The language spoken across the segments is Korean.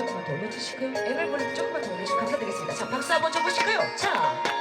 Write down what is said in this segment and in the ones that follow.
조금만 더 올려주시고요. 앱을 보내 조금만 더 올려주시고 감사드리겠습니다. 자, 박수 한번 줘보실까요? 자.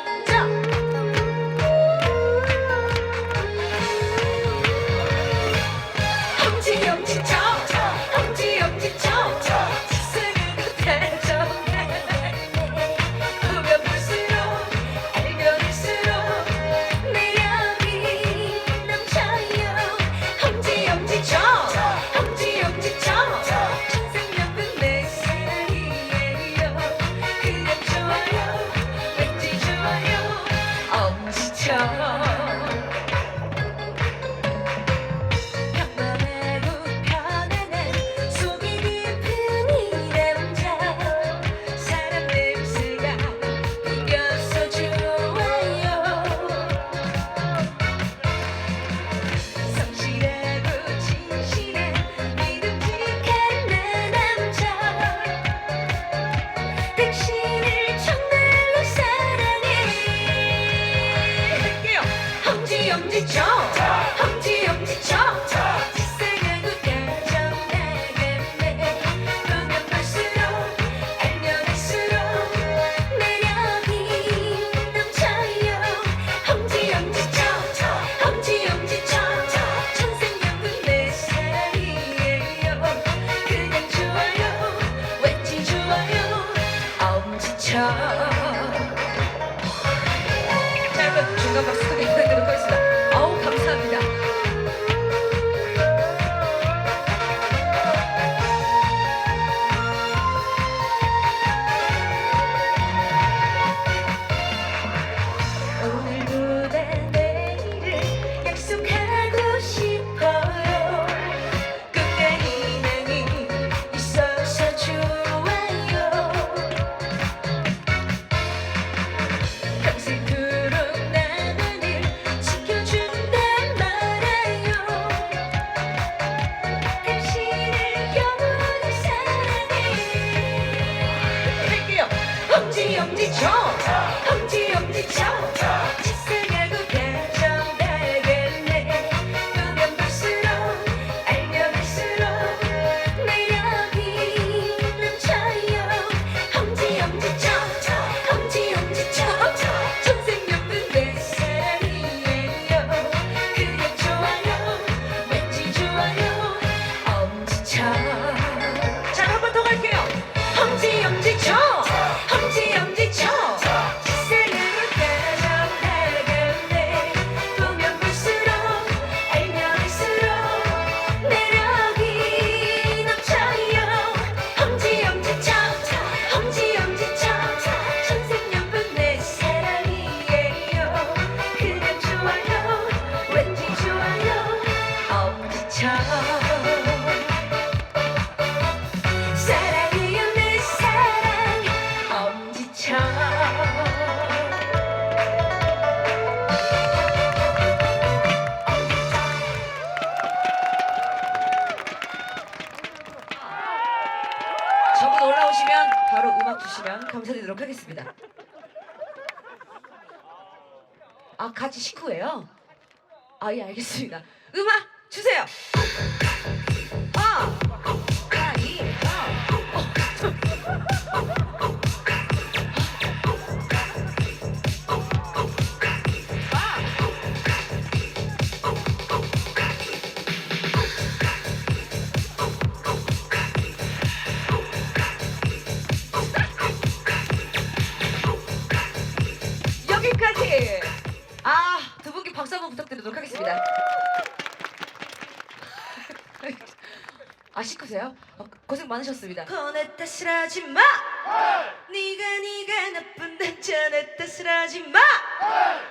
드리도록 하겠습니다. 아 같이 식구예요? 아 예 알겠습니다. 음악 주세요. 많으셨습니다. 꺼내 탓을 하지 마. 네! 네가 네가 나쁜데 전에 탓을 하지 마. 네!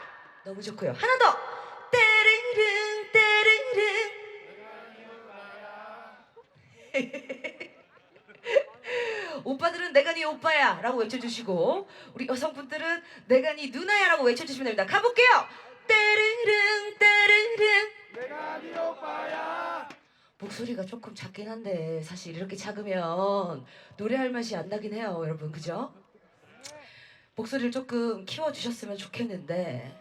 너무 좋고요. 하나 더. 때르릉 때르릉. 오빠들은 내가 네 오빠야라고 외쳐주시고 우리 여성분들은 내가 네 누나야라고 외쳐주시면 됩니다. 가볼게요. 때르릉 때르릉. 내가 네 오빠야. 목소리가 조금 작긴 한데 사실 이렇게 작으면 노래할 맛이 안 나긴 해요 여러분. 그죠? 목소리를 조금 키워주셨으면 좋겠는데.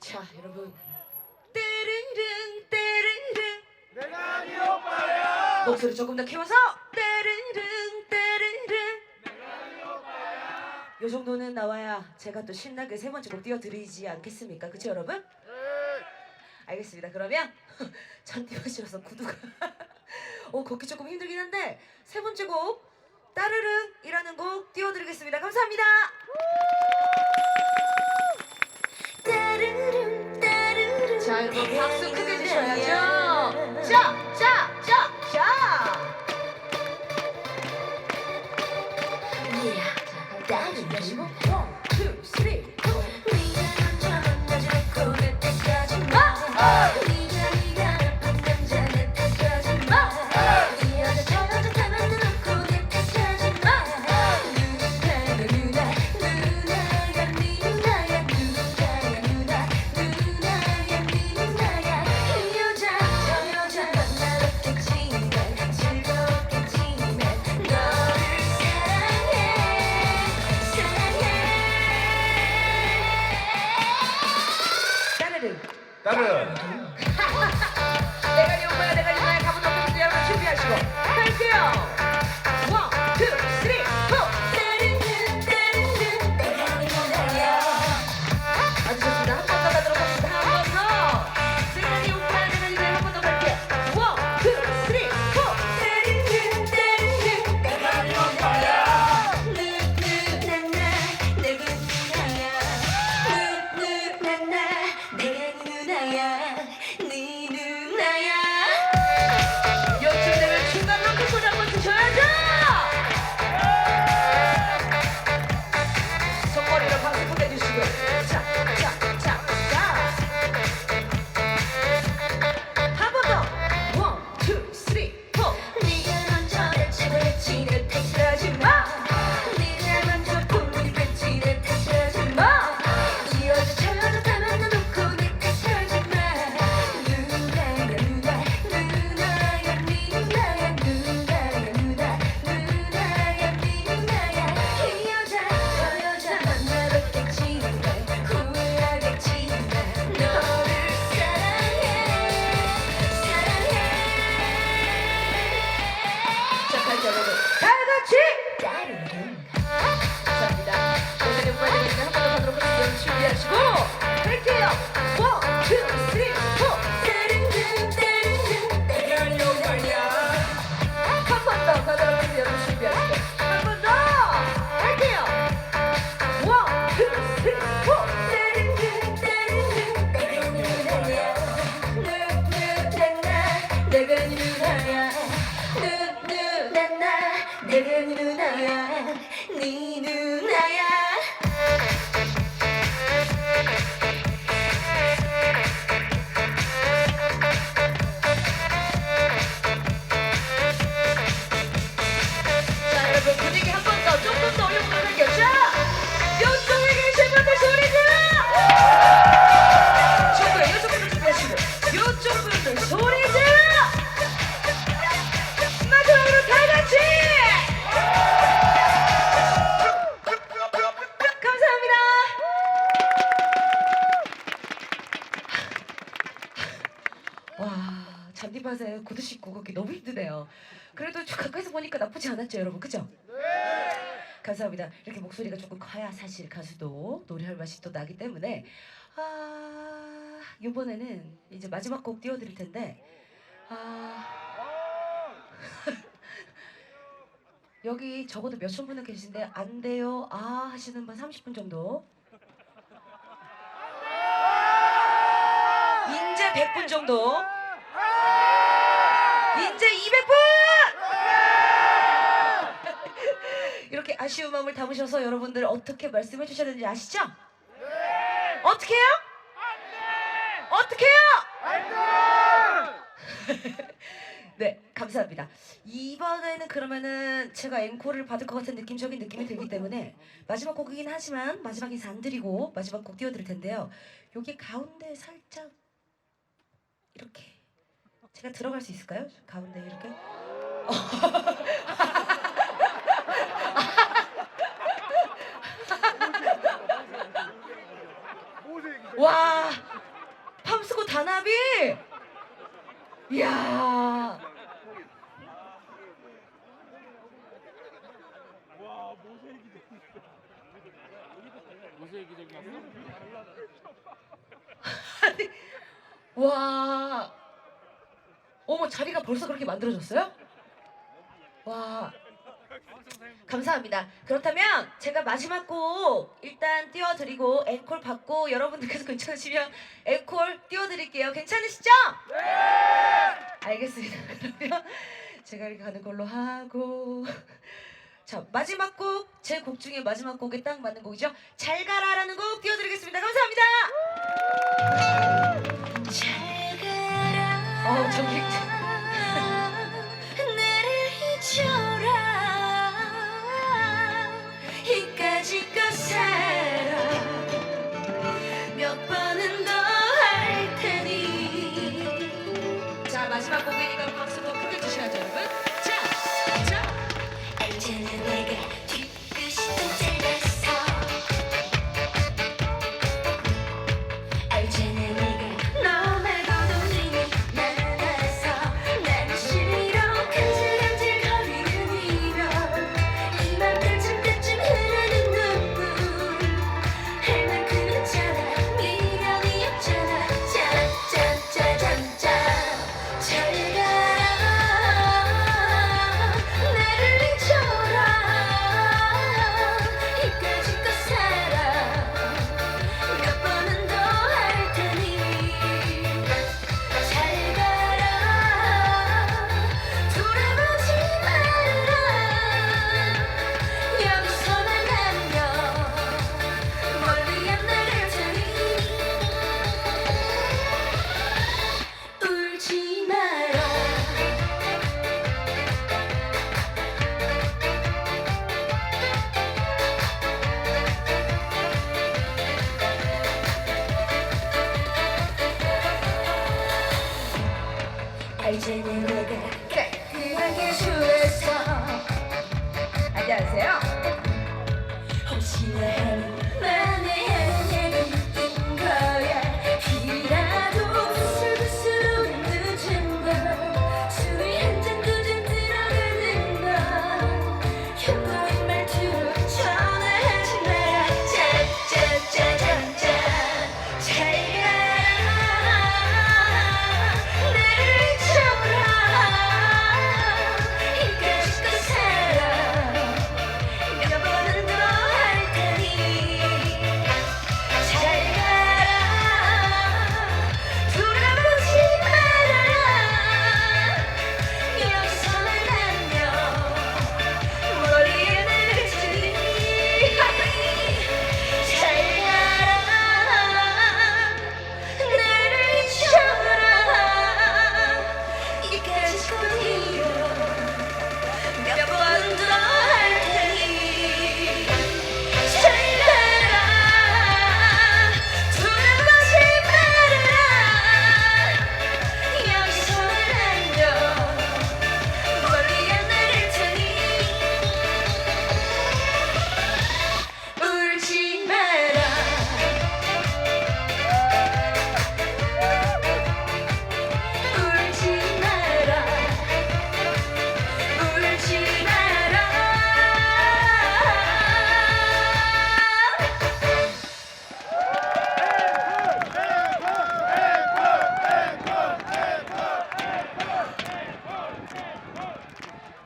자 여러분. 때릉릉 때릉릉. 목소리 조금 더 키워서 때 요 정도는 나와야 제가 또 신나게 세 번째 곡 띄워드리지 않겠습니까? 그쵸 여러분? 알겠습니다. 그러면 잔디만 실어서 구두가. 어 걷기 조금 힘들긴 한데 세 번째 곡 따르릉이라는 곡 띄워드리겠습니다. 감사합니다 다 누나야 네누 잔디밭에 구두 신고 걷기. 너무 힘드네요. 그래도 좀 가까이서 보니까 나쁘지 않았죠 여러분. 그죠? 감사합니다. 이렇게 목소리가 조금 커야 사실 가수도 노래할 맛이 또 나기 때문에. 아 이번에는 이제 마지막 곡 띄워드릴 텐데. 아. 여기 적어도 몇천 분은 계신데 안 돼요. 아 하시는 분 30분 정도. 인제 100분 정도 인제 200분 이렇게 아쉬운 마음을 담으셔서 여러분들 어떻게 말씀해 주셔야 되는지 아시죠? 어떻게 해요? 어떻게 해요? 네, 감사합니다. 이번에는 그러면은 제가 앵콜을 받을 것 같은 느낌적인 느낌이 들기 때문에 마지막 곡이긴 하지만 마지막 인사 안 드리고 마지막 곡 띄워드릴 텐데요. 여기 가운데 살짝 이렇게 제가 들어갈 수 있을까요? 가운데 이렇게? 와와 팜스코 단합이 이야 아니, 와 어머 자리가 벌써 그렇게 만들어졌어요? 와 감사합니다. 그렇다면 제가 마지막 곡 일단 띄워드리고 앵콜 받고 여러분들께서 괜찮으시면 앵콜 띄워드릴게요. 괜찮으시죠? 네. 알겠습니다. 그러면 제가 이렇게 가는 걸로 하고 자 마지막 곡 제 곡 중에 마지막 곡에 딱 맞는 곡이죠. 잘 가라라는 곡 띄워드리겠습니다. 감사합니다. 어 저기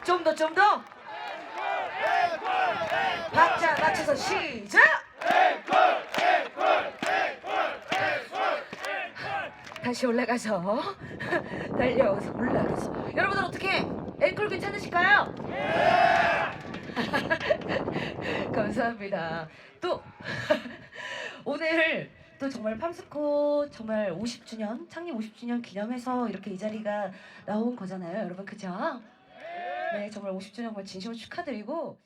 좀 더 좀 더. 박자 맞춰서 시작. 다시 올라가서 달려서 올라가서 여러분들 어떻게 앵콜 괜찮으실까요? 감사합니다. 또 오늘 또 정말 팜스코 정말 50주년 창립 50주년 기념해서 이렇게 이 자리가 나온 거잖아요, 여러분 그죠? 네, 정말 50주년 정말 진심으로 축하드리고